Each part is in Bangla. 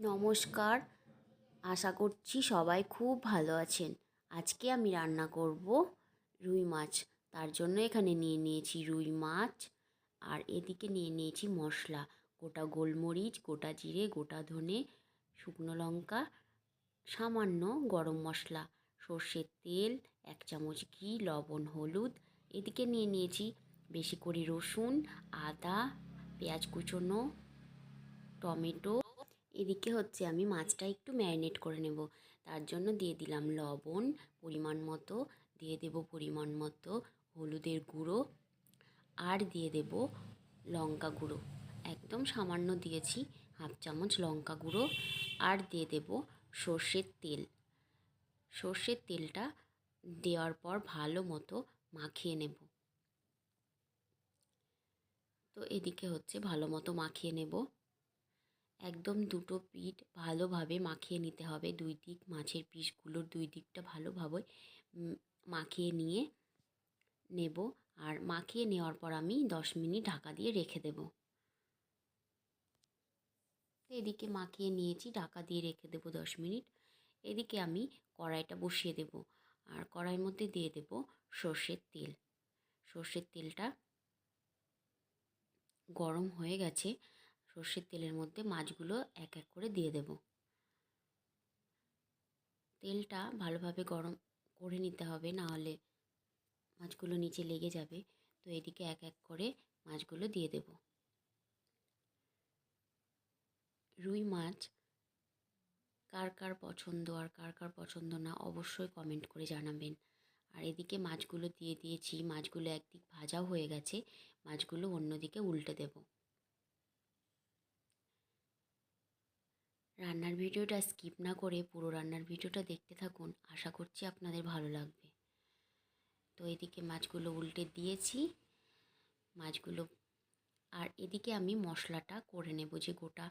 নমস্কার। আশা করছি সবাই খুব ভালো আছেন। আজকে আমি রান্না করব রুই মাছ। তার জন্য এখানে নিয়ে নিয়েছি রুই মাছ আর এদিকে নিয়ে নিয়েছি মশলা। গোটা গোলমরিচ, গোটা জিরে, গোটা ধনে, শুকনো লঙ্কা, সামান্য গরম মশলা, সর্ষের তেল, এক চামচ ঘি, লবণ, হলুদ। এদিকে নিয়ে নিয়েছি বেশি করে রসুন, আদা, পেঁয়াজ কুচোনো, টমেটো। এদিকে হচ্ছে আমি মাছটা একটু ম্যারিনেট করে নেব। তার জন্য দিয়ে দিলাম লবণ পরিমাণ মতো, দিয়ে দেব পরিমাণ মতো হলুদের গুঁড়ো আর দিয়ে দেব লঙ্কা গুঁড়ো। একদম সামান্য দিয়েছি হাফ চামচ লঙ্কা গুঁড়ো আর দিয়ে দেব সর্ষের তেল। সর্ষের তেলটা দেওয়ার পর ভালো মতো মাখিয়ে নেব। তো এদিকে হচ্ছে ভালো মতো মাখিয়ে নেব। একদম দুটো পিঠ ভালোভাবে মাখিয়ে নিতে হবে। দুই দিক মাছের পিসগুলোর দুই দিকটা ভালোভাবে মাখিয়ে নিয়ে নেব। আর মাখিয়ে নেওয়ার পর আমি দশ মিনিট ঢাকা দিয়ে রেখে দেব। এদিকে মাখিয়ে নিয়েছি, ঢাকা দিয়ে রেখে দেবো দশ মিনিট। এদিকে আমি কড়াইটা বসিয়ে দেব। আর কড়াইয়ের মধ্যে দিয়ে দেব সর্ষের তেল। সর্ষের তেলটা গরম হয়ে গেছে। সর্ষের তেলের মধ্যে মাছগুলো এক এক করে দিয়ে দেব। তেলটা ভালোভাবে গরম করে নিতে হবে না হলে মাছগুলো নিচে লেগে যাবে। তো এদিকে এক এক করে মাছগুলো দিয়ে দেব। রুই মাছ কার কার পছন্দ আর কার কার পছন্দ না অবশ্যই কমেন্ট করে জানাবেন। আর এদিকে মাছগুলো দিয়ে দিয়েছি, মাছগুলো একদিক ভাজাও হয়ে গেছে, মাছগুলো অন্যদিকে উল্টে দেব। রান্নার ভিডিওটা স্কিপ না করে পুরো রান্নার ভিডিওটা দেখতে থাকুন। আশা করছি আপনাদের ভালো লাগবে। তো এদিকে মাছগুলো উল্টে দিয়েছি। মাছগুলো আর এদিকে আমি মশলাটা করে নেব যে গোটা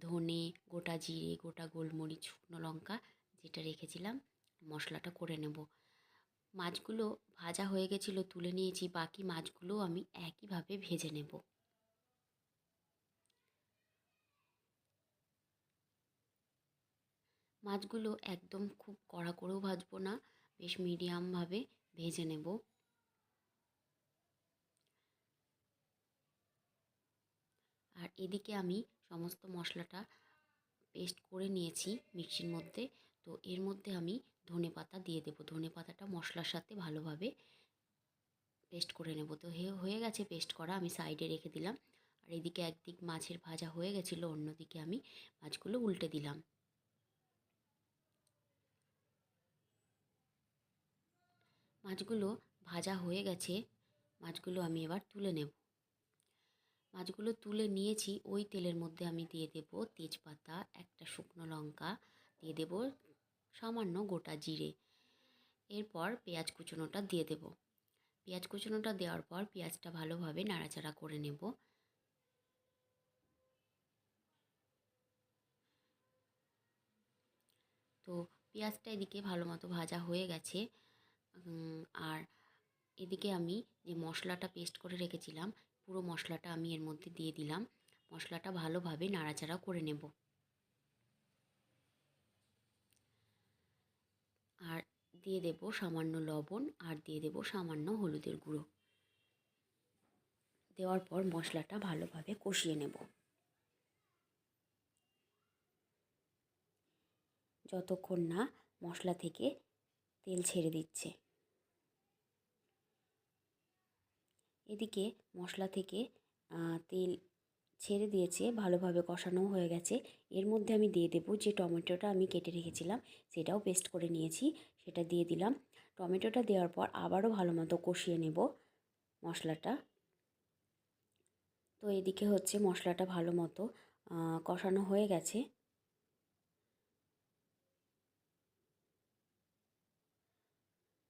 ধনে, গোটা জিরে, গোটা গোলমরিচ, শুকনো লঙ্কা যেটা রেখেছিলাম, মশলাটা করে নেব। মাছগুলো ভাজা হয়ে গেছিল তুলে নিয়েছি, বাকি মাছগুলো আমি একইভাবে ভেজে নেব। মাছগুলো একদম খুব কড়া করেও ভাজবো না, বেশ মিডিয়ামভাবে ভেজে নেব। আর এদিকে আমি সমস্ত মশলাটা পেস্ট করে নিয়েছি মিক্সির মধ্যে, তো এর মধ্যে আমি ধনে পাতা দিয়ে দেবো। ধনে পাতাটা মশলার সাথে ভালোভাবে পেস্ট করে নেব। তো হয়ে গেছে পেস্ট করা, আমি সাইডে রেখে দিলাম। আর এদিকে একদিক মাছের ভাজা হয়ে গেছিল, অন্যদিকে আমি মাছগুলো উল্টে দিলাম। মাছগুলো ভাজা হয়ে গেছে, মাছগুলো আমি এবার তুলে নেব। মাছগুলো তুলে নিয়েছি, ওই তেলের মধ্যে আমি দিয়ে দেব তেজপাতা, একটা শুকনো লঙ্কা, দিয়ে দেব সামান্য গোটা জিরে। এরপর পেঁয়াজ কুচনোটা দিয়ে দেব। পেঁয়াজ কুচনোটা দেওয়ার পর পেঁয়াজটা ভালোভাবে নাড়াচাড়া করে নেব। তো পেঁয়াজটা এদিকে ভালো মতো ভাজা হয়ে গেছে। আর এদিকে আমি যে মশলাটা পেস্ট করে রেখেছিলাম, পুরো মশলাটা আমি এর মধ্যে দিয়ে দিলাম। মশলাটা ভালোভাবে নাড়াচাড়া করে নেব। আর দিয়ে দেব সামান্য লবণ আর দিয়ে দেব সামান্য হলুদের গুঁড়ো। দেওয়ার পর মশলাটা ভালোভাবে কষিয়ে নেব। যতক্ষণ না মশলা থেকে তেল ছেড়ে দিচ্ছে। এদিকে মশলা থেকে তেল ছেড়ে দিয়েছে, ভালোভাবে কষানো হয়ে গেছে। এর মধ্যে আমি দিয়ে দেবো যে টমেটোটা আমি কেটে রেখেছিলাম, সেটাও পেস্ট করে নিয়েছি, সেটা দিয়ে দিলাম। টমেটোটা দেওয়ার পর আবারও ভালো মতো কষিয়ে নেব মশলাটা। তো এদিকে হচ্ছে মশলাটা ভালো মতো কষানো হয়ে গেছে।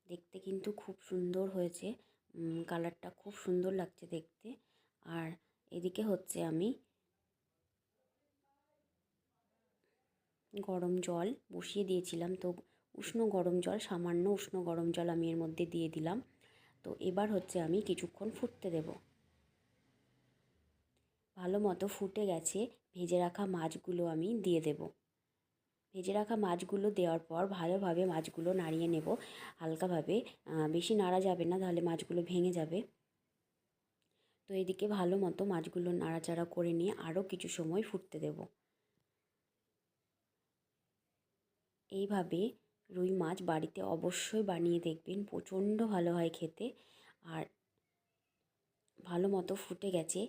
দেখতে কিন্তু খুব সুন্দর হয়েছে। কালারটা খুব সুন্দর লাগছে দেখতে। আর এদিকে হচ্ছে আমি গরম জল বসিয়ে দিয়েছিলাম। তো উষ্ণ গরম জল, সামান্য উষ্ণ গরম জল আমি এর মধ্যে দিয়ে দিলাম। তো এবার হচ্ছে আমি কিছুক্ষণ ফুটতে দেব। ভালো মতো ফুটে গেছে, ভেজে রাখা মাছগুলো আমি দিয়ে দেব। ভেজে রাখা মাছগুলো দেওয়ার পর ভালোভাবে মাছগুলো নাড়িয়ে নেব হালকাভাবে। বেশি নাড়া যাবে না, তাহলে মাছগুলো ভেঙে যাবে। তো এদিকে ভালো মতো মাছগুলো নাড়াচাড়া করে নিয়ে আরও কিছু সময় ফুটতে দেব। এইভাবে রুই মাছ বাড়িতে অবশ্যই বানিয়ে দেখবেন, প্রচণ্ড ভালো হয় খেতে। আর ভালো মতো ফুটে গেছে।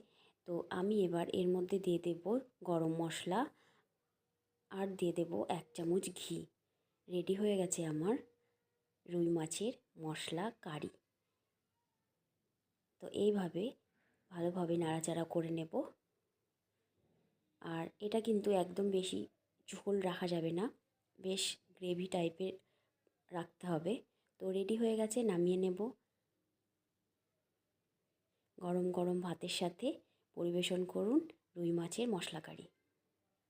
তো আমি এবার এর মধ্যে দিয়ে দেব গরম মশলা। আর দিয়ে দেব এক চামচ ঘি। রেডি হয়ে গেছে আমার রুই মাছের মশলা, কারি। তো এইভাবে ভালোভাবে নাড়াচাড়া করে নেব। আর এটা কিন্তু একদম বেশি ঝোল রাখা যাবে না, বেশ গ্রেভি টাইপের রাখতে হবে। তো রেডি হয়ে গেছে, নামিয়ে নেব। গরম গরম ভাতের সাথে পরিবেশন করুন রুই মাছের মশলা কারি।